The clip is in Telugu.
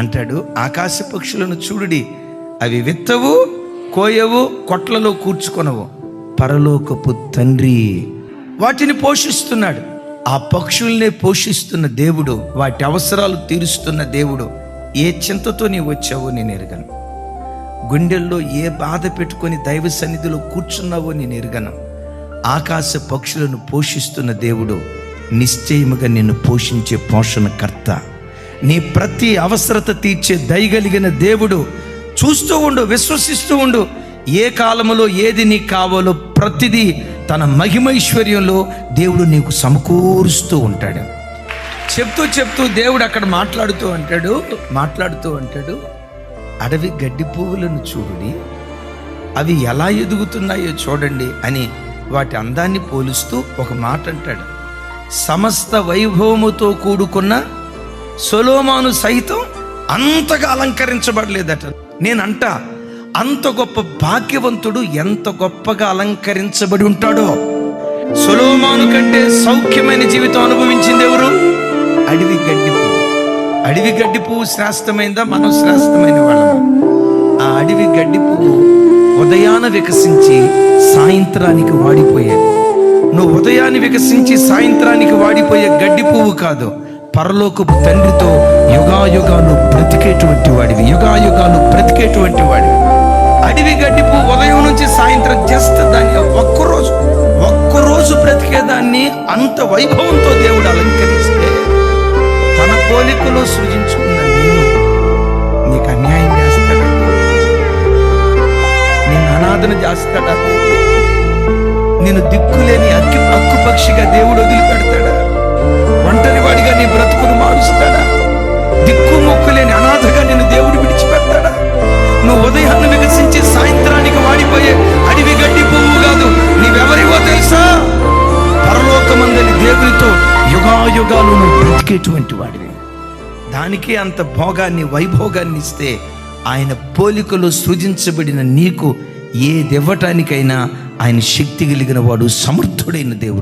అంటాడు ఆకాశ పక్షులను చూడుడి అవి విత్తవు కోయవు కొట్లలో కూర్చుకొనవు. పరలోకపు తండ్రి వాటిని పోషిస్తున్నాడు. ఆ పక్షుల్నే పోషిస్తున్న దేవుడు వాటి అవసరాలు తీరుస్తున్న దేవుడు ఏ చింతతో నీ వచ్చావో నేను ఎరగను. గుండెల్లో ఏ బాధ పెట్టుకొని దైవ సన్నిధిలో కూర్చున్నావో నేను ఎరగను. ఆకాశ పక్షులను పోషిస్తున్న దేవుడు నిశ్చయముగా నిన్ను పోషించే పోషణకర్త. నీ ప్రతి అవసరత తీర్చే దయగలిగిన దేవుడు చూస్తూ ఉండు విశ్వసిస్తూ ఉండు. ఏ కాలములో ఏది నీకు కావాలో ప్రతిదీ తన మహిమైశ్వర్యంలో దేవుడు నీకు సమకూరుస్తూ ఉంటాడు. చెప్తూ చెప్తూ దేవుడు అక్కడ మాట్లాడుతూ అంటాడు మాట్లాడుతూ అంటాడు అడవి గడ్డి పువ్వులను చూడండి అవి ఎలా ఎదుగుతున్నాయో చూడండి అని వాటి అందాన్ని పోలుస్తూ ఒక మాట అంటాడు. సమస్త వైభవముతో కూడుకున్న సొలోమాను సైతం అంతగా అలంకరించబడలేదట. నేనంట అంత గొప్ప భాగ్యవంతుడు ఎంత గొప్పగా అలంకరించబడి ఉంటాడో. సొలోమాను కంటే సౌఖ్యమైన జీవితం అనుభవించింది ఎవరు? అడవి గడ్డి పువ్వు. అడవి గడ్డి పువ్వు శ్రేష్టమైందా? మనం శ్రేష్టమైన వాళ్ళం ఆ అడవి గడ్డి పువ్వు ఉదయాన వికసించి సాయంత్రానికి వాడిపోయేది. నువ్వు ఉదయాన్ని వికసించి సాయంత్రానికి వాడిపోయే గడ్డి పువ్వు కాదు. పరలోకపు తండ్రితో యుగాయుగాలు బ్రతికేటువంటి వాడివి యుగాయుగాలు బ్రతికేటువంటి వాడివి. అడవి గడ్డిపు ఉదయం నుంచి సాయంత్రం జస్ట్ దాన్ని ఒక్కరోజు ఒక్కరోజు బ్రతికేదాన్ని అంత వైభవంతో దేవుడు అలంకరిస్తే తన పోలికలో సృజించుకున్న నేను నీకు అన్యాయం చేస్తాడా? నేను అనాథన చేస్తాడా? నేను దిక్కులేని అక్కి పక్షిగా దేవుడు వదిలిపెడతాడా? ఒంటరి వాడిగా నీ యుగాయుగాలు నువ్వు బ్రతికేటువంటి వాడివి. దానికే అంత భోగాన్ని వైభోగాన్ని ఇస్తే ఆయన పోలికలో సృజించబడిన నీకు ఏదివ్వటానికైనా ఆయన శక్తి కలిగిన వాడు సమర్థుడైన దేవుడు.